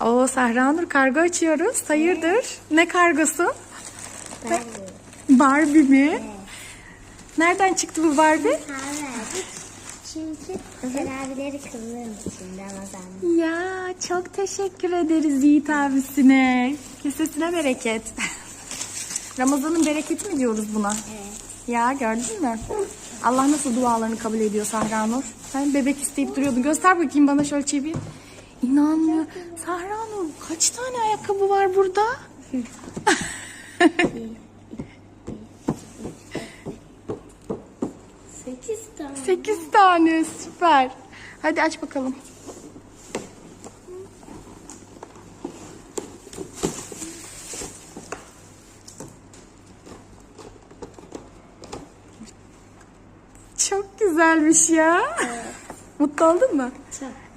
Oo Sahra Nur kargo açıyoruz. Hayırdır? Ne kargosu? Ben Barbie mi? Nereden çıktı bu Barbie? Çünkü teravileri kıldığım için Ramazan'da. Ya çok teşekkür ederiz Yiğit abisine. Kesesine bereket. Ramazan'ın bereketi mi diyoruz buna? Evet. Ya gördün mü? Allah nasıl dualarını kabul ediyor Sahra Nur. Sen bebek isteyip duruyordun. Göster bakayım bana şöyle çevir. İnanmıyor. Sahra Nur kaç tane ayakkabı var burada? Sekiz tane. Sekiz tane süper. Hadi aç bakalım. Çok güzelmiş ya. Mutlu oldun mu? Çok.